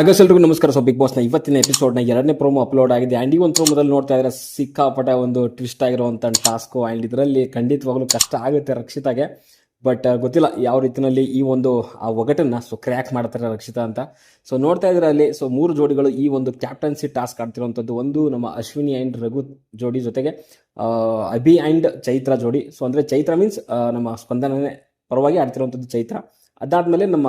August ಎಲ್ರಿಗೂ ನಮಸ್ಕಾರ. So big ಬಾಸ್ನ ಇವತ್ತಿನ ಎಪಿಸೋಡ್ನ ಎರಡನೇ ಪ್ರೋಮೋ ಅಪ್ಲೋಡ್ ಆಗಿದೆ. ಆ್ಯಂಡ್ ಈ ಒಂದು ಪ್ರೋಮೋದಲ್ಲಿ ನೋಡ್ತಾ ಇದ್ರೆ ಸಿಕ್ಕಾಪಟ್ಟೆ ಒಂದು ಟ್ವಿಸ್ಟ್ ಆಗಿರುವಂಥ ಟಾಸ್ಕು ಆ್ಯಂಡ್ ಇದರಲ್ಲಿ ಖಂಡಿತವಾಗ್ಲೂ ಕಷ್ಟ ಆಗುತ್ತೆ ರಕ್ಷಿತಾಗೆ. ಬಟ್ ಗೊತ್ತಿಲ್ಲ ಯಾವ ರೀತಿಯಲ್ಲಿ ಈ ಒಂದು, ಆ, ಒಗಟನ್ನ ಸೊ ಕ್ರ್ಯಾಕ್ ಮಾಡ್ತಾರೆ ರಕ್ಷಿತಾ ಅಂತ. ಸೊ ನೋಡ್ತಾ ಇದ್ರೆ ಅಲ್ಲಿ ಸೊ ಮೂರು ಜೋಡಿಗಳು ಈ ಒಂದು ಕ್ಯಾಪ್ಟನ್ಸಿ ಟಾಸ್ಕ್ ಆಡ್ತಿರುವಂಥದ್ದು ಒಂದು ನಮ್ಮ ಅಶ್ವಿನಿ ಆ್ಯಂಡ್ ರಘು ಜೋಡಿ ಜೊತೆಗೆ ಅಭಿ ಆ್ಯಂಡ್ ಚೈತ್ರ ಜೋಡಿ. ಸೊ ಅಂದರೆ ಚೈತ್ರ ಮೀನ್ಸ್ ನಮ್ಮ ಸ್ಪಂದನೇ ಪರವಾಗಿ ಆಡ್ತಿರುವಂಥದ್ದು ಚೈತ್ರ. ಅದಾದಮೇಲೆ ನಮ್ಮ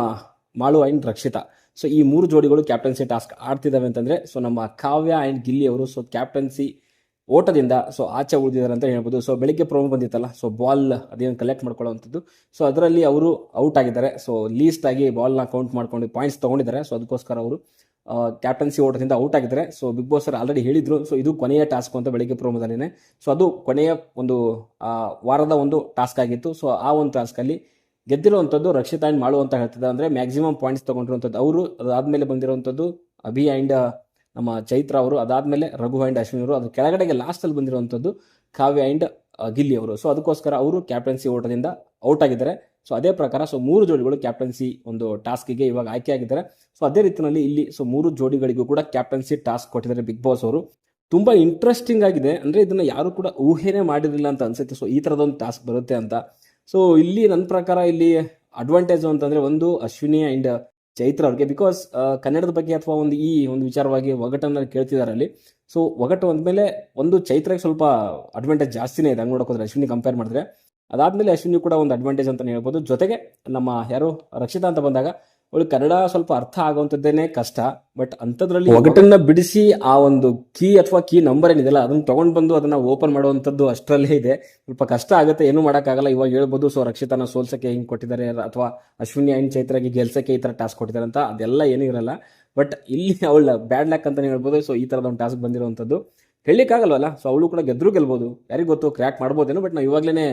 ಮಾಳು ಆ್ಯಂಡ್ ರಕ್ಷಿತಾ. ಸೊ ಈ ಮೂರು ಜೋಡಿಗಳು ಕ್ಯಾಪ್ಟನ್ಸಿ ಟಾಸ್ಕ್ ಆಡ್ತಿದ್ದಾವೆ ಅಂತಂದ್ರೆ ಸೊ ನಮ್ಮ ಕಾವ್ಯ ಆ್ಯಂಡ್ ಗಿಲ್ಲಿ ಅವರು ಸೊ ಕ್ಯಾಪ್ಟನ್ಸಿ ಓಟದಿಂದ ಸೊ ಆಚೆ ಉಳಿದಿದ್ದಾರೆ ಅಂತ ಹೇಳ್ಬೋದು. ಸೊ ಬೆಳಿಗ್ಗೆ ಪ್ರೋಮೋ ಬಂದಿತ್ತಲ್ಲ ಸೊ ಬಾಲ್ ಅದೇನು ಕಲೆಕ್ಟ್ ಮಾಡ್ಕೊಳ್ಳೋವಂಥದ್ದು. ಸೊ ಅದರಲ್ಲಿ ಅವರು ಔಟ್ ಆಗಿದ್ದಾರೆ. ಸೊ ಲೀಸ್ಟ್ ಆಗಿ ಬಾಲ್ನ ಕೌಂಟ್ ಮಾಡ್ಕೊಂಡು ಪಾಯಿಂಟ್ಸ್ ತೊಗೊಂಡಿದ್ದಾರೆ. ಸೊ ಅದಕ್ಕೋಸ್ಕರ ಅವರು ಕ್ಯಾಪ್ಟನ್ಸಿ ಓಟದಿಂದ ಔಟ್ ಆಗಿದ್ದಾರೆ. So Bigg Boss sir already ಹೇಳಿದ್ರು. ಸೊ ಇದು ಕೊನೆಯ ಟಾಸ್ಕ್ ಅಂತ ಬೆಳಿಗ್ಗೆ ಪ್ರೋಮೋದಲ್ಲಿನೇ ಸೊ ಅದು ಕೊನೆಯ ಒಂದು ವಾರದ ಒಂದು ಟಾಸ್ಕ್ ಆಗಿತ್ತು. ಸೊ ಆ ಒಂದು ಟಾಸ್ಕಲ್ಲಿ ಗೆದ್ದಿರುವಂಥದ್ದು ರಕ್ಷಿತಾ ಆ್ಯಂಡ್ ಮಾಡು ಅಂತ ಹೇಳ್ತಿದ್ದ. ಅಂದರೆ ಮ್ಯಾಕ್ಸಿಮಮ್ ಪಾಯಿಂಟ್ಸ್ ತೊಗೊಂಡಿರುವಂಥದ್ದು ಅವರು ಅದಾದಮೇಲೆ ಬಂದಿರುವಂಥದ್ದು ಅಭಿ ಆ್ಯಂಡ್ ನಮ್ಮ ಚೈತ್ರ ಅವರು, ಅದಾದಮೇಲೆ ರಘು ಆ್ಯಂಡ್ ಅಶ್ವಿನಿ ಅವರು, ಅದು ಕೆಳಗಡೆಗೆ ಲಾಸ್ಟಲ್ಲಿ ಬಂದಿರುವಂಥದ್ದು ಕಾವ್ಯ ಆ್ಯಂಡ್ ಗಿಲ್ಲಿ ಅವರು. ಸೊ ಅದಕ್ಕೋಸ್ಕರ ಅವರು ಕ್ಯಾಪ್ಟನ್ಸಿ ಓಟದಿಂದ ಔಟ್ ಆಗಿದ್ದಾರೆ. ಸೊ ಅದೇ ಪ್ರಕಾರ ಸೊ ಮೂರು ಜೋಡಿಗಳು ಕ್ಯಾಪ್ಟನ್ಸಿ ಒಂದು ಟಾಸ್ಕಿಗೆ ಇವಾಗ ಆಯ್ಕೆ ಆಗಿದ್ದಾರೆ. ಸೊ ಅದೇ ರೀತಿಯಲ್ಲಿ ಇಲ್ಲಿ ಸೊ ಮೂರು ಜೋಡಿಗಳಿಗೂ ಕೂಡ ಕ್ಯಾಪ್ಟನ್ಸಿ ಟಾಸ್ಕ್ ಕೊಟ್ಟಿದ್ದಾರೆ ಬಿಗ್ ಬಾಸ್ ಅವರು. ತುಂಬ ಇಂಟ್ರೆಸ್ಟಿಂಗ್ ಆಗಿದೆ. ಅಂದರೆ ಇದನ್ನು ಯಾರು ಕೂಡ ಊಹೆನೇ ಮಾಡಿರಲಿಲ್ಲ ಅಂತ ಅನ್ಸುತ್ತೆ. ಸೊ ಈ ಥರದೊಂದು ಟಾಸ್ಕ್ ಬರುತ್ತೆ ಅಂತ. ಸೊ ಇಲ್ಲಿ ನನ್ನ ಪ್ರಕಾರ ಇಲ್ಲಿ ಅಡ್ವಾಂಟೇಜ್ ಅಂತಂದ್ರೆ ಒಂದು ಅಶ್ವಿನಿ ಅಂಡ್ ಚೈತ್ರ ಅವ್ರಿಗೆ ಬಿಕಾಸ್ ಕನ್ನಡದ ಬಗ್ಗೆ ಅಥವಾ ಒಂದು ಈ ಒಂದು ವಿಚಾರವಾಗಿ ಒಗಟನ್ನ ಕೇಳ್ತಿದ್ದಾರೆ ಅಲ್ಲಿ. ಸೊ ಒಗಟು ಅಂದಮೇಲೆ ಒಂದು ಚೈತ್ರಕ್ಕೆ ಸ್ವಲ್ಪ ಅಡ್ವಾಂಟೇಜ್ ಜಾಸ್ತಿನೇ ಇದೆ. ಹಂಗೆ ನೋಡಕೋದ್ರೆ ಅಶ್ವಿನಿ ಕಂಪೇರ್ ಮಾಡಿದ್ರೆ. ಅದಾದ್ಮೇಲೆ ಅಶ್ವಿನಿ ಕೂಡ ಒಂದು ಅಡ್ವಾಂಟೇಜ್ ಅಂತ ಹೇಳ್ಬೋದು. ಜೊತೆಗೆ ನಮ್ಮ ಯಾರು ರಕ್ಷಿತಾ ಅಂತ ಬಂದಾಗ ಅವಳು ಕನ್ನಡ ಸ್ವಲ್ಪ ಅರ್ಥ ಆಗುವಂಥದ್ದೇನೆ ಕಷ್ಟ ಬಟ್ ಅಂಥದ್ರಲ್ಲಿ ಒಗಟನ್ನ ಬಿಡಿಸಿ ಆ ಒಂದು ಕೀ ಅಥವಾ ಕೀ ನಂಬರ್ ಏನಿದೆಯಲ್ಲ ಅದನ್ನ ತಗೊಂಡ್ ಬಂದು ಅದನ್ನ ಓಪನ್ ಮಾಡುವಂಥದ್ದು ಅಷ್ಟರಲ್ಲೇ ಇದೆ. ಸ್ವಲ್ಪ ಕಷ್ಟ ಆಗುತ್ತೆ ಏನು ಮಾಡೋಕ್ಕಾಗಲ್ಲ. ಇವಾಗ ಹೇಳ್ಬೋದು ಸೊ ರಕ್ಷಿತನ ಸೋಲ್ಸಕ್ಕೆ ಹಿಂಗೆ ಕೊಟ್ಟಿದ್ದಾರೆ ಅಥವಾ ಅಶ್ವಿನಿ ಆ್ಯಂಡ್ ಚೈತ್ರಾಗಿ ಗೆಲ್ಸಕ್ಕೆ ಈ ಥರ ಟಾಸ್ಕ್ ಕೊಟ್ಟಿದ್ದಾರೆ ಅಂತ ಅದೆಲ್ಲ ಏನೂ ಇರಲ್ಲ. ಬಟ್ ಇಲ್ಲಿ ಅವಳ ಬ್ಯಾಡ್ ಲ್ಯಾಕ್ ಅಂತಾನೆ ಹೇಳ್ಬೋದು ಸೊ ಈ ಥರದ ಒಂದು ಟಾಸ್ಕ್ ಬಂದಿರುವಂಥದ್ದು. ಹೇಳಲಿಕ್ಕಾಗಲ್ವಲ್ಲ? ಸೊ ಅವಳು ಕೂಡ ಗೆದ್ರು ಗೆಲ್ಬೋದು. ಯಾರಿಗೂ ಗೊತ್ತು ಕ್ರ್ಯಾಕ್ ಮಾಡ್ಬೋದೇನೋ ಬಟ್ ನಾವು ಇವಾಗಲೇ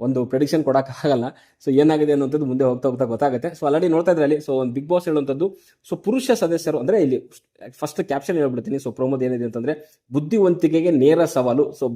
ಒಂದು ಪ್ರೆಡಿಕ್ಷನ್ ಕೊಡೋಕ್ಕಾಗಲ್ಲ ಸೊ ಏನಾಗಿದೆ ಅನ್ನೋಂಥದ್ದು ಮುಂದೆ ಹೋಗ್ತಾ ಹೋಗ್ತಾ ಗೊತ್ತಾಗುತ್ತೆ. ಸೊ ಆಲ್ರೆಡಿ ನೋಡ್ತಾ ಇದ್ರೆ ಅಲ್ಲಿ ಸೊ ಒಂದು ಬಿಗ್ ಬಾಸ್ ಹೇಳುವಂಥದ್ದು ಸೊ ಪುರುಷ ಸದಸ್ಯರು, ಅಂದರೆ ಇಲ್ಲಿ ಫಸ್ಟ್ ಕ್ಯಾಪ್ಷನ್ ಹೇಳ್ಬಿಡ್ತೀನಿ. ಸೊ ಪ್ರೋಮೋದ್ ಏನಿದೆ ಅಂತಂದ್ರೆ, ಬುದ್ಧಿವಂತಿಕೆಗೆ ನೇರ ಸವಾಲು ಸೊ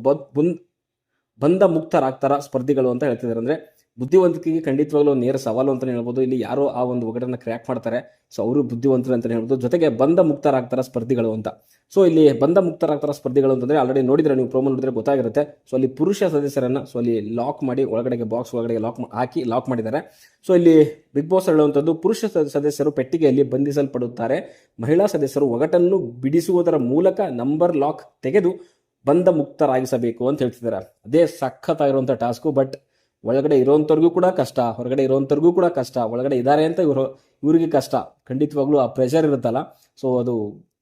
ಬಂದ ಮುಕ್ತರಾಗ್ತಾರ ಸ್ಪರ್ಧಿಗಳು ಅಂತ ಹೇಳ್ತಿದ್ದಾರೆ. ಅಂದ್ರೆ ಬುದ್ಧಿವಂತಿಕೆಗೆ ಖಂಡಿತವಾಗ್ಲೂ ನೇರ ಸವಾಲು ಅಂತಲೇ ಹೇಳ್ಬೋದು. ಇಲ್ಲಿ ಯಾರೋ ಆ ಒಂದು ಒಗಟನ್ನು ಕ್ರ್ಯಾಕ್ ಮಾಡ್ತಾರೆ. ಸೊ ಅವರು ಬುದ್ಧಿವಂತರು ಅಂತಲೇ ಹೇಳ್ಬೋದು. ಜೊತೆಗೆ ಬಂದ ಮುಕ್ತರಾಗ್ತಾರೆ ಸ್ಪರ್ಧಿಗಳು ಅಂತ. ಸೊ ಇಲ್ಲಿ ಬಂದ ಮುಕ್ತರಾಗ್ತಾರ ಸ್ಪರ್ಧಿಗಳು ಅಂತಂದರೆ ಆಲ್ರೆಡಿ ನೋಡಿದರೆ, ನೀವು ಪ್ರೋಮೋ ನೋಡಿದ್ರೆ ಗೊತ್ತಾಗಿರುತ್ತೆ. ಸೊ ಅಲ್ಲಿ ಪುರುಷ ಸದಸ್ಯರನ್ನು ಸೊ ಅಲ್ಲಿ ಲಾಕ್ ಮಾಡಿ, ಒಳಗಡೆಗೆ ಬಾಕ್ಸ್ ಒಳಗಡೆಗೆ ಲಾಕ್ ಹಾಕಿ ಲಾಕ್ ಮಾಡಿದ್ದಾರೆ. ಸೊ ಇಲ್ಲಿ ಬಿಗ್ ಬಾಸ್ ಹೇಳುವಂಥದ್ದು, ಪುರುಷ ಸದ- ಸದಸ್ಯರು ಪೆಟ್ಟಿಗೆಯಲ್ಲಿ ಬಂಧಿಸಲ್ಪಡುತ್ತಾರೆ. ಮಹಿಳಾ ಸದಸ್ಯರು ಒಗಟನ್ನು ಬಿಡಿಸುವುದರ ಮೂಲಕ ನಂಬರ್ ಲಾಕ್ ತೆಗೆದು ಬಂದ ಮುಕ್ತರಾಗಿಸಬೇಕು ಅಂತ ಹೇಳ್ತಿದ್ದಾರೆ. ಅದೇ ಸಖತ್ತಾಗಿರುವಂಥ ಟಾಸ್ಕು, ಬಟ್ ಒಳಗಡೆ ಇರೋಂಥವ್ರಿಗೂ ಕೂಡ ಕಷ್ಟ, ಹೊರಗಡೆ ಇರೋಂಥವ್ರಿಗೂ ಕೂಡ ಕಷ್ಟ, ಒಳಗಡೆ ಇದ್ದಾರೆ ಅಂತ ಇವರು, ಇವರಿಗೆ ಕಷ್ಟ. ಖಂಡಿತವಾಗ್ಲೂ ಆ ಪ್ರೆಷರ್ ಇರುತ್ತಲ್ಲ. ಸೊ ಅದು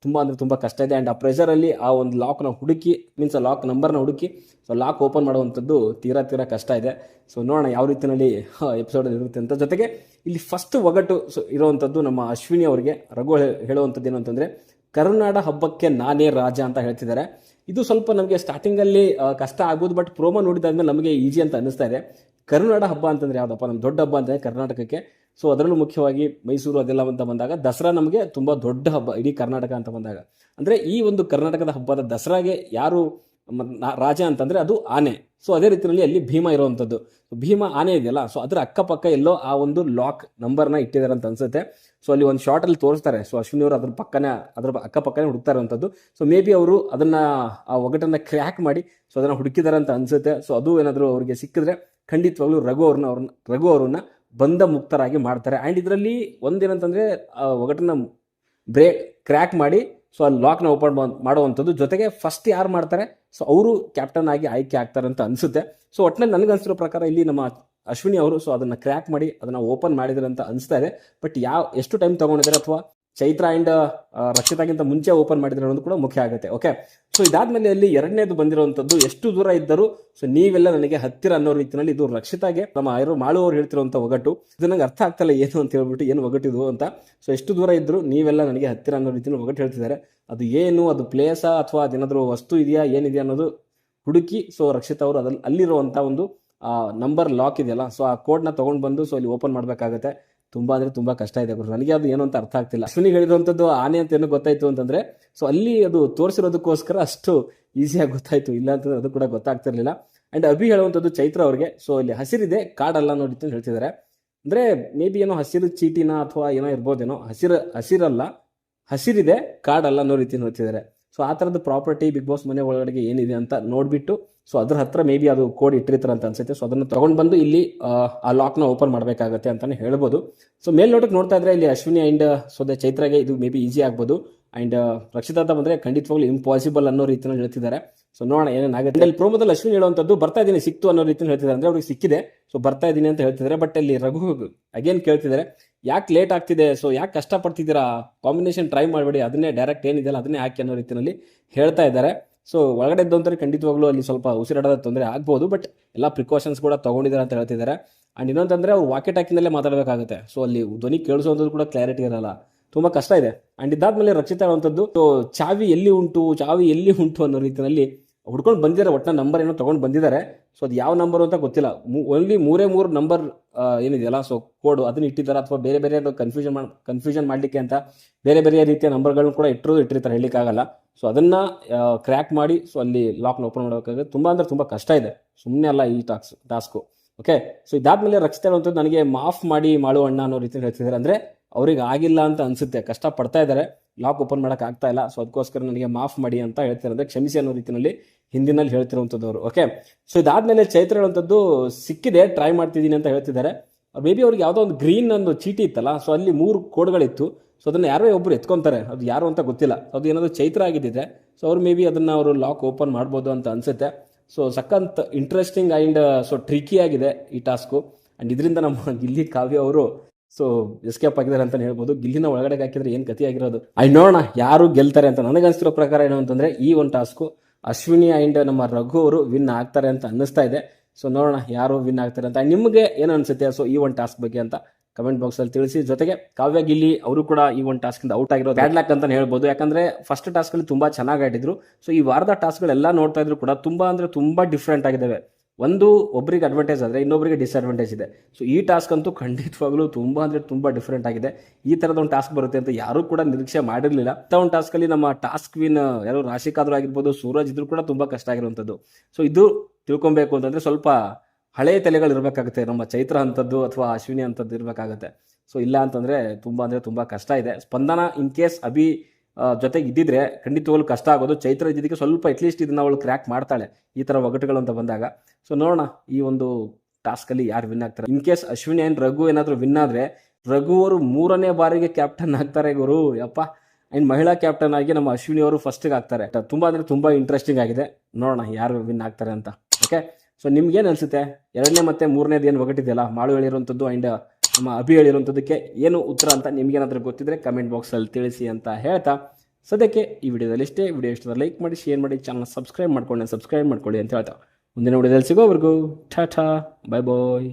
ತುಂಬ ಅಂದರೆ ತುಂಬ ಕಷ್ಟ ಇದೆ. ಆ್ಯಂಡ್ ಆ ಪ್ರೆಷರಲ್ಲಿ ಆ ಒಂದು ಲಾಕ್ನ ಹುಡುಕಿ ಮೀನ್ಸ್ ಆ ಲಾಕ್ ನಂಬರ್ನ ಹುಡುಕಿ ಸೊ ಲಾಕ್ ಓಪನ್ ಮಾಡುವಂಥದ್ದು ತೀರಾ ತೀರಾ ಕಷ್ಟ ಇದೆ. ಸೊ ನೋಡೋಣ ಯಾವ ರೀತಿಯಲ್ಲಿ ಎಪಿಸೋಡ್ ಇರುತ್ತೆ ಅಂತ. ಜೊತೆಗೆ ಇಲ್ಲಿ ಫಸ್ಟ್ ಒಗಟು ಸೊ ಇರುವಂಥದ್ದು ನಮ್ಮ ಅಶ್ವಿನಿ ಅವರಿಗೆ. ರಘು ಹೇಳುವಂಥದ್ದು ಏನು ಅಂತಂದರೆ, ಕರುನಾಡ ಹಬ್ಬಕ್ಕೆ ನಾನೇ ರಾಜ ಅಂತ ಹೇಳ್ತಿದ್ದಾರೆ. ಇದು ಸ್ವಲ್ಪ ನಮಗೆ ಸ್ಟಾರ್ಟಿಂಗಲ್ಲಿ ಕಷ್ಟ ಆಗೋದು ಬಟ್ ಪ್ರೋಮೋ ನೋಡಿದಾದ್ಮೇಲೆ ನಮಗೆ ಈಜಿ ಅಂತ ಅನಿಸ್ತಾ ಇದೆ. ಕರುನಾಡ ಹಬ್ಬ ಅಂತಂದ್ರೆ ಯಾವುದಪ್ಪ? ನಮ್ಮ ದೊಡ್ಡ ಹಬ್ಬ ಅಂತಂದ್ರೆ ಕರ್ನಾಟಕಕ್ಕೆ. ಸೊ ಅದರಲ್ಲೂ ಮುಖ್ಯವಾಗಿ ಮೈಸೂರು ಅದೆಲ್ಲ ಅಂತ ಬಂದಾಗ ದಸರಾ ನಮಗೆ ತುಂಬ ದೊಡ್ಡ ಹಬ್ಬ, ಇಡೀ ಕರ್ನಾಟಕ ಅಂತ ಬಂದಾಗ. ಅಂದರೆ ಈ ಒಂದು ಕರ್ನಾಟಕದ ಹಬ್ಬದ ದಸರಾಗೆ ಯಾರು ರಾಜ ಅಂತಂದರೆ ಅದು ಆನೆ. ಸೊ ಅದೇ ರೀತಿಯಲ್ಲಿ ಅಲ್ಲಿ ಭೀಮ ಇರುವಂಥದ್ದು. ಭೀಮ ಆನೆ ಇದೆಯಲ್ಲ ಸೊ ಅದರ ಅಕ್ಕಪಕ್ಕ ಎಲ್ಲೋ ಆ ಒಂದು ಲಾಕ್ ನಂಬರ್ನ ಇಟ್ಟಿದ್ದಾರೆ ಅಂತ ಅನ್ಸುತ್ತೆ. ಸೊ ಅಲ್ಲಿ ಒಂದು ಶಾರ್ಟಲ್ಲಿ ತೋರಿಸ್ತಾರೆ. ಸೊ ಅಶ್ವಿನಿ ಅವರು ಅದ್ರ ಪಕ್ಕನೇ, ಅದ್ರ ಅಕ್ಕಪಕ್ಕನೇ ಹುಡುಕ್ತಾ ಇರುವಂಥದ್ದು. ಸೊ ಮೇ ಬಿ ಅವರು ಅದನ್ನು, ಆ ಒಗಟನ್ನು ಕ್ರ್ಯಾಕ್ ಮಾಡಿ ಸೊ ಅದನ್ನು ಹುಡುಕಿದ್ದಾರೆ ಅಂತ ಅನ್ಸುತ್ತೆ. ಸೊ ಅದು ಏನಾದರೂ ಅವರಿಗೆ ಸಿಕ್ಕಿದ್ರೆ ಖಂಡಿತವಾಗ್ಲೂ ರಘು ಅವ್ರನ್ನ ಅವ್ರನ್ನ ರಘು ಅವ್ರನ್ನ ಬಂಧ ಮುಕ್ತರಾಗಿ ಮಾಡ್ತಾರೆ. ಆ್ಯಂಡ್ ಇದರಲ್ಲಿ ಒಂದೇನಂತಂದರೆ, ಆ ಒಗಟನ್ನು ಬ್ರೇಕ್ ಕ್ರ್ಯಾಕ್ ಮಾಡಿ ಸೊ ಅಲ್ಲಿ ಲಾಕ್ನ ಓಪನ್ ಮಾಡುವಂಥದ್ದು ಜೊತೆಗೆ ಫಸ್ಟ್ ಯಾರು ಮಾಡ್ತಾರೆ? ಸೊ ಅವರು ಕ್ಯಾಪ್ಟನ್ ಆಗಿ ಆಯ್ಕೆ ಆಗ್ತಾರೆ ಅಂತ ಅನಿಸುತ್ತೆ. ಸೊ ಒಟ್ಟಿನಲ್ಲಿ ನನಗೆ ಅನ್ಸಿರೋ ಪ್ರಕಾರ ಇಲ್ಲಿ ನಮ್ಮ ಅಶ್ವಿನಿ ಅವರು ಸೊ ಅದನ್ನು ಕ್ರ್ಯಾಕ್ ಮಾಡಿ, ಅದನ್ನು ಓಪನ್ ಮಾಡಿದ್ದಾರೆ ಅಂತ ಅನಿಸ್ತಾ ಇದೆ. ಬಟ್ ಯಾವ ಎಷ್ಟು ಟೈಮ್ ತೊಗೊಂಡಿದ್ದಾರೆ ಅಥವಾ ಚೈತ್ರ ಅಂಡ್ ರಕ್ಷಿತಾಗಿಂತ ಮುಂಚೆ ಓಪನ್ ಮಾಡಿದ್ರೆ ಅನ್ನೋದು ಕೂಡ ಮುಖ್ಯ ಆಗುತ್ತೆ ಓಕೆ ಸೊ ಇದಾದ್ಮೇಲೆ ಅಲ್ಲಿ ಎರಡನೇದು ಬಂದಿರುವಂತದ್ದು ಎಷ್ಟು ದೂರ ಇದ್ದರೂ ಸೊ ನೀವೆಲ್ಲ ನನಗೆ ಹತ್ತಿರ ಅನ್ನೋ ರೀತಿಯಲ್ಲಿ ಇದು ರಕ್ಷಿತಾಗೆ ನಮ್ಮ ಯಾರು ಮಾಳುವವರು ಹೇಳ್ತಿರುವಂತ ಒಗಟು. ಇದು ನಂಗೆ ಅರ್ಥ ಆಗ್ತಲ್ಲ ಏನು ಅಂತ ಹೇಳ್ಬಿಟ್ಟು ಏನು ಒಗಟಿದು ಅಂತ. ಸೊ ಎಷ್ಟು ದೂರ ಇದ್ದರೂ ನೀವೆಲ್ಲ ನನಗೆ ಹತ್ತಿರ ಅನ್ನೋ ರೀತಿಯಲ್ಲಿ ಒಗಟು ಹೇಳ್ತಿದ್ದಾರೆ. ಅದು ಏನು, ಅದು ಪ್ಲೇಸಾ ಅಥವಾ ಅದೇನಾದ್ರೂ ವಸ್ತು ಇದೆಯಾ, ಏನಿದೆಯಾ ಅನ್ನೋದು ಹುಡುಕಿ ಸೊ ರಕ್ಷಿತಾ ಅವರು ಅದ್ರಲ್ಲಿ ಅಲ್ಲಿರುವಂತ ಒಂದು ನಂಬರ್ ಲಾಕ್ ಇದೆಯಲ್ಲ ಸೊ ಆ ಕೋಡ್ನ ತಗೊಂಡು ಬಂದು ಸೊ ಅಲ್ಲಿ ಓಪನ್ ಮಾಡಬೇಕಾಗತ್ತೆ. ತುಂಬಾ ಅಂದ್ರೆ ತುಂಬಾ ಕಷ್ಟ ಇದೆ ಗುರು. ನನಗೆ ಅದು ಏನು ಅಂತ ಅರ್ಥ ಆಗ್ತಿಲ್ಲ. ಅಶ್ವಿನಿ ಹೇಳಿರುವಂಥದ್ದು ಆನೆ ಅಂತ ಏನು ಗೊತ್ತಾಯ್ತು ಅಂತಂದ್ರೆ ಸೊ ಅಲ್ಲಿ ಅದು ತೋರಿಸಿರೋದಕ್ಕೋಸ್ಕರ ಅಷ್ಟು ಈಸಿಯಾಗಿ ಗೊತ್ತಾಯ್ತು. ಇಲ್ಲ ಅಂತಂದ್ರೆ ಅದು ಕೂಡ ಗೊತ್ತಾಗ್ತಿರ್ಲಿಲ್ಲ. ಅಂಡ್ ಅಭಿ ಹೇಳುವಂಥದ್ದು ಚೈತ್ರ ಅವ್ರಿಗೆ. ಸೊ ಇಲ್ಲಿ ಹಸಿರಿದೆ, ಕಾಡಲ್ಲ ನೋಡಿ ಅಂತ ಹೇಳ್ತಿದ್ದಾರೆ. ಅಂದ್ರೆ ಮೇ ಬಿ ಏನೋ ಹಸಿರು ಚೀಟಿನ ಅಥವಾ ಏನೋ ಇರ್ಬೋದೇನೋ. ಹಸಿರು, ಹಸಿರಲ್ಲ, ಹಸಿರಿದೆ, ಕಾಡಲ್ಲ ಅನ್ನೋ ರೀತಿ ಹೇಳ್ತಿದ್ದಾರೆ. ಸೊ ಆ ಥರದ ಪ್ರಾಪರ್ಟಿ ಬಿಗ್ ಬಾಸ್ ಮನೆ ಒಳಗಡೆ ಏನಿದೆ ಅಂತ ನೋಡಿಬಿಟ್ಟು ಸೊ ಅದ್ರ ಹತ್ರ ಮೇ ಬಿ ಅದು ಕೋಡ್ ಇಟ್ಟಿರ್ತಾರೆ ಅಂತ ಅನ್ಸುತ್ತೆ. ಸೊ ಅದನ್ನು ತಗೊಂಡು ಬಂದು ಇಲ್ಲಿ ಆ, ಲಾಕ್ನ ಓಪನ್ ಮಾಡಬೇಕಾಗತ್ತೆ ಅಂತಾನೆ ಹೇಳ್ಬೋದು. ಸೊ ಮೇಲ್ನೋಟಕ್ಕೆ ನೋಡ್ತಾ ಇದ್ರೆ ಇಲ್ಲಿ ಅಶ್ವಿನಿ ಆ್ಯಂಡ್ ದ ಚೈತ್ರಾಗೆ ಇದು ಮೇ ಬಿ ಈಸಿ ಆಗ್ಬೋದು. ಆ್ಯಂಡ್ ರಕ್ಷಿತಾ ಅಂತ ಬಂದರೆ ಖಂಡಿತವಾಗ್ಲೂ ಇಂಪಾಸಿಬಲ್ ಅನ್ನೋ ರೀತಿಯಲ್ಲಿ ಹೇಳ್ತಿದ್ದಾರೆ. ಸೊ ನೋಡೋಣ ಏನೇನಾಗುತ್ತೆ ಅಲ್ಲಿ ಪ್ರೋಮೋದಲ್ಲಿ ಅಶ್ವಿನ್ ಹೇಳುವಂಥದ್ದು ಬರ್ತಾ ಇದ್ದೀನಿ, ಸಿಕ್ತು ಅನ್ನೋ ರೀತಿಯಲ್ಲಿ ಹೇಳ್ತಿದ್ದಾರೆ. ಅಂದ್ರೆ ಅವ್ರಿಗೆ ಸಿಕ್ಕಿದೆ. ಸೊ ಬರ್ತಾ ಇದ್ದೀನಿ ಅಂತ ಹೇಳ್ತಿದ್ದಾರೆ. ಬಟ್ ಅಲ್ಲಿ ರಘು ಅಗೇನ್ ಕೇಳ್ತಿದ್ದಾರೆ, ಯಾಕೆ ಲೇಟ್ ಆಗ್ತಿದೆ? ಸೊ ಯಾಕೆ ಕಷ್ಟಪಡ್ತಿದ್ದೀರಾ? ಕಾಂಬಿನೇಷನ್ ಟ್ರೈ ಮಾಡಬೇಡಿ. ಅದನ್ನೇ ಡೈರೆಕ್ಟ್ ಏನಿದೆಯಲ್ಲ ಅದನ್ನೇ ಹಾಕಿ ಅನ್ನೋ ರೀತಿಯಲ್ಲಿ ಹೇಳ್ತಾ ಇದ್ದಾರೆ. ಸೊ ಒಳಗಡೆ ಇದ್ದಂತಾರೆ ಖಂಡಿತವಾಗ್ಲೂ ಅಲ್ಲಿ ಸ್ವಲ್ಪ ಉಸಿರಾಡೋದ ತೊಂದರೆ ಆಗ್ಬೋದು. ಬಟ್ ಎಲ್ಲ ಪ್ರಿಕಾಷನ್ಸ್ ಕೂಡ ತಗೊಂಡಿದ್ದಾರೆ ಅಂತ ಹೇಳ್ತಿದ್ದಾರೆ. ಆ್ಯಂಡ್ ಇನ್ನೊಂತಂದ್ರೆ ಅವ್ರು ವಾಕೆಟ್ ಆಕಿನಲ್ಲೇ ಮಾತಾಡಬೇಕಾಗುತ್ತೆ. ಸೊ ಅಲ್ಲಿ ಧ್ವನಿ ಕೇಳಿಸೋದು ಕೂಡ ಕ್ಲಾರಿಟಿ ಇರಲ್ಲ. ತುಂಬಾ ಕಷ್ಟ ಇದೆ. ಅಂಡ್ ಇದಾದ್ಮೇಲೆ ರಕ್ಷಿತ ಹೇಳುವಂಥದ್ದು ಚಾವಿ ಎಲ್ಲಿ ಉಂಟು, ಚಾವಿ ಎಲ್ಲಿ ಉಂಟು ಅನ್ನೋ ರೀತಿಯಲ್ಲಿ ಹುಡ್ಕೊಂಡು ಬಂದಿದ್ದಾರೆ. ಒಟ್ಟಿನ ನಂಬರ್ ಏನೋ ತಗೊಂಡು ಬಂದಿದ್ದಾರೆ. ಸೊ ಅದು ಯಾವ ನಂಬರ್ ಅಂತ ಗೊತ್ತಿಲ್ಲ. ಓನ್ಲಿ ಮೂರೇ ಮೂರು ನಂಬರ್ ಏನಿದೆಯಲ್ಲ? ಸೊ ಕೋಡ್ ಅದನ್ನ ಇಟ್ಟಿದ್ದಾರೆ. ಅಥವಾ ಬೇರೆ ಬೇರೆ ಕನ್ಫ್ಯೂಷನ್ ಮಾಡಿ ಕನ್ಫ್ಯೂಷನ್ ಮಾಡಲಿಕ್ಕೆ ಅಂತ ಬೇರೆ ಬೇರೆ ರೀತಿಯ ನಂಬರ್ಗಳನ್ನ ಕೂಡ ಇಟ್ಟರು, ಇಟ್ಟಿರ್ತಾರೆ. ಹೇಳಲಿಕ್ಕಾಗಲ್ಲ. ಸೊ ಅದನ್ನ ಕ್ರ್ಯಾಕ್ ಮಾಡಿ ಸೊ ಅಲ್ಲಿ ಲಾಕ್ನ ಓಪನ್ ಮಾಡೋಕ್ಕಾಗುತ್ತೆ. ತುಂಬ ಅಂದ್ರೆ ತುಂಬ ಕಷ್ಟ ಇದೆ. ಸುಮ್ಮನೆ ಅಲ್ಲ ಈ ಟಾಕ್ಸ್ ಟಾಸ್ಕು ಓಕೆ ಸೊ ಇದಾದ್ಮೇಲೆ ರಕ್ಷಿತ ಹೇಳುವಂಥದ್ದು ನನಗೆ ಮಾಫ್ ಮಾಡಿ ಮಾಡು ಅಣ್ಣ ಅನ್ನೋ ರೀತಿ ಹೇಳ್ತಿದ್ದಾರೆ. ಅಂದ್ರೆ ಅವ್ರಿಗೆ ಆಗಿಲ್ಲ ಅಂತ ಅನ್ಸುತ್ತೆ. ಕಷ್ಟ ಪಡ್ತಾ ಇದ್ದಾರೆ. ಲಾಕ್ ಓಪನ್ ಮಾಡೋಕೆ ಆಗ್ತಾ ಇಲ್ಲ. ಸೊ ಅದಕ್ಕೋಸ್ಕರ ನನಗೆ ಮಾಫ್ ಮಾಡಿ ಅಂತ ಹೇಳ್ತಾರೆ ಅಂದ್ರೆ ಕ್ಷಮಿಸಿ ಅನ್ನೋ ರೀತಿಯಲ್ಲಿ ಹಿಂದಿನಲ್ಲಿ ಹೇಳ್ತಿರುವಂಥದ್ದು ಓಕೆ ಸೊ ಇದಾದ್ಮೇಲೆ ಚೈತ್ರ ಹೇಳುವಂಥದ್ದು ಸಿಕ್ಕಿದೆ. ಟ್ರೈ ಮಾಡ್ತಿದ್ದೀನಿ ಅಂತ ಹೇಳ್ತಿದ್ದಾರೆ. ಮೇ ಬಿ ಅವ್ರಿಗೆ ಯಾವುದೋ ಒಂದು ಗ್ರೀನ್ ಒಂದು ಚೀಟಿ ಇತ್ತಲ್ಲ ಸೊ ಅಲ್ಲಿ ಮೂರು ಕೋಡ್ಗಳಿತ್ತು. ಸೊ ಅದನ್ನ ಯಾರೋ ಒಬ್ಬರು ಎತ್ಕೊಂತಾರೆ. ಅದು ಯಾರು ಅಂತ ಗೊತ್ತಿಲ್ಲ. ಅದು ಏನಾದರೂ ಚೈತ್ರ ಆಗಿದ್ದಿದೆ ಸೊ ಅವ್ರು ಮೇ ಬಿ ಅದನ್ನ ಅವರು ಲಾಕ್ ಓಪನ್ ಮಾಡ್ಬೋದು ಅಂತ ಅನ್ಸುತ್ತೆ. ಸೊ ಸಕ್ಕಂತ ಇಂಟ್ರೆಸ್ಟಿಂಗ್ ಆ್ಯಂಡ್ ಸೊ ಟ್ರಿಕಿ ಆಗಿದೆ ಈ ಟಾಸ್ಕು ಆ್ಯಂಡ್ ಇದರಿಂದ ನಮ್ಮ ಇಲ್ಲಿ ಕಾವ್ಯ ಅವರು ಸೊ ಎಸ್ಕೇಪ್ ಆಗಿದ್ದಾರೆ ಅಂತ ಹೇಳ್ಬೋದು. ಗಿಲ್ಲಿನ ಒಳಗಡೆ ಹಾಕಿದ್ರೆ ಏನು ಗತಿ ಆಗಿರೋದು? ಐ ನೋಡೋಣ ಯಾರು ಗೆಲ್ತಾರೆ ಅಂತ ನನಗನ್ಸಿರೋ ಪ್ರಕಾರ ಏನು ಅಂತಂದ್ರೆ, ಈ ಒಂದು ಟಾಸ್ಕು ಅಶ್ವಿನಿ ಆ್ಯಂಡ್ ನಮ್ಮ ರಘು ಅವರು ವಿನ್ ಆಗ್ತಾರೆ ಅಂತ ಅನ್ನಿಸ್ತಾ ಇದೆ. ಸೊ ನೋಡೋಣ ಯಾರು ವಿನ್ ಆಗ್ತಾರೆ ಅಂತ. ನಿಮಗೆ ಏನು ಅನಿಸುತ್ತೆ? ಸೊ ಈ ಒಂದು ಟಾಸ್ಕ್ ಬಗ್ಗೆ ಅಂತ ಕಮೆಂಟ್ ಬಾಕ್ಸ್ ಅಲ್ಲಿ ತಿಳಿಸಿ. ಜೊತೆಗೆ, ಕಾವ್ಯ ಗಿಲ್ಲಿ ಅವರು ಕೂಡ ಈ ಒಂದು ಟಾಸ್ಕ್ ಇಂದ ಔಟ್ ಆಗಿರೋದು. ಬ್ಯಾಡ್ ಲ್ಯಾಕ್ ಅಂತ ಹೇಳ್ಬೋದು. ಯಾಕಂದ್ರೆ ಫಸ್ಟ್ ಟಾಸ್ಕ್ ಅಲ್ಲಿ ತುಂಬಾ ಚೆನ್ನಾಗಿ ಆಡಿದ್ರು. ಸೊ ಈ ವಾರದ ಟಾಸ್ಕ್ಗಳೆಲ್ಲ ನೋಡ್ತಾ ಇದ್ರು ಕೂಡ ತುಂಬಾ ಅಂದ್ರೆ ತುಂಬಾ ಡಿಫ್ರೆಂಟ್ ಆಗಿದ್ದಾವೆ. ಒಂದು ಒಬ್ಬರಿಗೆ ಅಡ್ವಾಂಟೇಜ್ ಆದರೆ ಇನ್ನೊಬ್ಬರಿಗೆ ಡಿಸ್ಅಡ್ವಾಂಟೇಜ್ ಇದೆ. ಸೊ ಈ ಟಾಸ್ಕ್ ಅಂತೂ ಖಂಡಿತವಾಗ್ಲೂ ತುಂಬ ಅಂದರೆ ತುಂಬ ಡಿಫ್ರೆಂಟ್ ಆಗಿದೆ. ಈ ಥರದ ಒಂದು ಟಾಸ್ಕ್ ಬರುತ್ತೆ ಅಂತ ಯಾರೂ ಕೂಡ ನಿರೀಕ್ಷೆ ಮಾಡಿರಲಿಲ್ಲ. ಅಂತ ಒಂದು ಟಾಸ್ಕಲ್ಲಿ ನಮ್ಮ ಟಾಸ್ಕ್ ವಿನ್ ಯಾರು ರಾಶಿಕಾದರೂ ಆಗಿರ್ಬೋದು, ಸೂರಜ್ ಇದ್ರು ಕೂಡ ತುಂಬ ಕಷ್ಟ ಆಗಿರುವಂಥದ್ದು. ಸೊ ಇದು ತಿಳ್ಕೊಬೇಕು ಅಂತಂದರೆ ಸ್ವಲ್ಪ ಹಳೆ ತಲೆಗಳು ಇರಬೇಕಾಗುತ್ತೆ. ನಮ್ಮ ಚೈತ್ರ ಅಂಥದ್ದು ಅಥವಾ ಅಶ್ವಿನಿ ಅಂಥದ್ದು ಇರಬೇಕಾಗುತ್ತೆ. ಸೊ ಇಲ್ಲ ಅಂತಂದರೆ ತುಂಬ ಅಂದರೆ ತುಂಬ ಕಷ್ಟ ಇದೆ. ಸ್ಪಂದನ ಇನ್ ಕೇಸ್ ಅಭಿ ಜೊತೆಗೆ ಇದ್ದಿದ್ರೆ ಖಂಡಿತವಾಗ್ಲೂ ಕಷ್ಟ ಆಗೋದು. ಚೈತ್ರ ಇದ್ದಿದ್ದಕ್ಕೆ ಸ್ವಲ್ಪ ಅಟ್ಲೀಸ್ಟ್ ಇದನ್ನ ಅವಳು ಕ್ರ್ಯಾಕ್ ಮಾಡ್ತಾಳೆ, ಈ ತರ ಒಗಟುಗಳು ಅಂತ ಬಂದಾಗ. ಸೊ ನೋಡೋಣ ಈ ಒಂದು ಟಾಸ್ಕ್ ಅಲ್ಲಿ ಯಾರು ವಿನ್ ಆಗ್ತಾರೆ. In case Ashwini and Raghu ಏನಾದ್ರು ವಿನ್ ಆದ್ರೆ, ರಘು ಅವರು ಮೂರನೇ ಬಾರಿಗೆ ಕ್ಯಾಪ್ಟನ್ ಆಗ್ತಾರೆ ಗುರು. ಯಪ್ಪ. ಅಂಡ್ ಮಹಿಳಾ ಕ್ಯಾಪ್ಟನ್ ಆಗಿ ನಮ್ಮ ಅಶ್ವಿನಿ ಅವರು ಫಸ್ಟಿಗೆ ಆಗ್ತಾರೆ. ತುಂಬಾ ಅಂದ್ರೆ ತುಂಬಾ ಇಂಟ್ರೆಸ್ಟಿಂಗ್ ಆಗಿದೆ. ನೋಡೋಣ ಯಾರು ವಿನ್ ಆಗ್ತಾರೆ ಅಂತ. ಓಕೆ ಸೊ ನಿಮ್ಗೆ ಏನು ಅನ್ಸುತ್ತೆ? ಎರಡನೇ ಮತ್ತೆ ಮೂರನೇದು ಏನು ಒಗಟಿದೆಯಲ್ಲ? ಮಾಳು ಹೇಳಿರುವಂಥದ್ದು ಅಂಡ್ ನಮ್ಮ ಅಭಿ ಹೇಳಿರುವಂಥದ್ದಕ್ಕೆ ಏನು ಉತ್ತರ ಅಂತ ನಿಮಗೇನಾದರೂ ಗೊತ್ತಿದ್ರೆ ಕಮೆಂಟ್ ಬಾಕ್ಸಲ್ಲಿ ತಿಳಿಸಿ ಅಂತ ಹೇಳ್ತಾ, ಸದ್ಯಕ್ಕೆ ಈ ವಿಡಿಯೋದಲ್ಲಿ ಇಷ್ಟೇ. ವಿಡಿಯೋ ಇಷ್ಟದ ಲೈಕ್ ಮಾಡಿ ಶೇರ್ ಮಾಡಿ ಚಾನಲ್ ಸಬ್ಸ್ಕ್ರೈಬ್ ಮಾಡ್ಕೊಂಡು ಸಬ್ಸ್ಕ್ರೈಬ್ ಮಾಡ್ಕೊಳ್ಳಿ ಅಂತ ಹೇಳ್ತಾ. ಮುಂದಿನ ವಿಡಿಯೋದಲ್ಲಿ ಸಿಗೋವರೆಗೂ ಟಾಟಾ ಬಾಯ್ ಬಾಯ್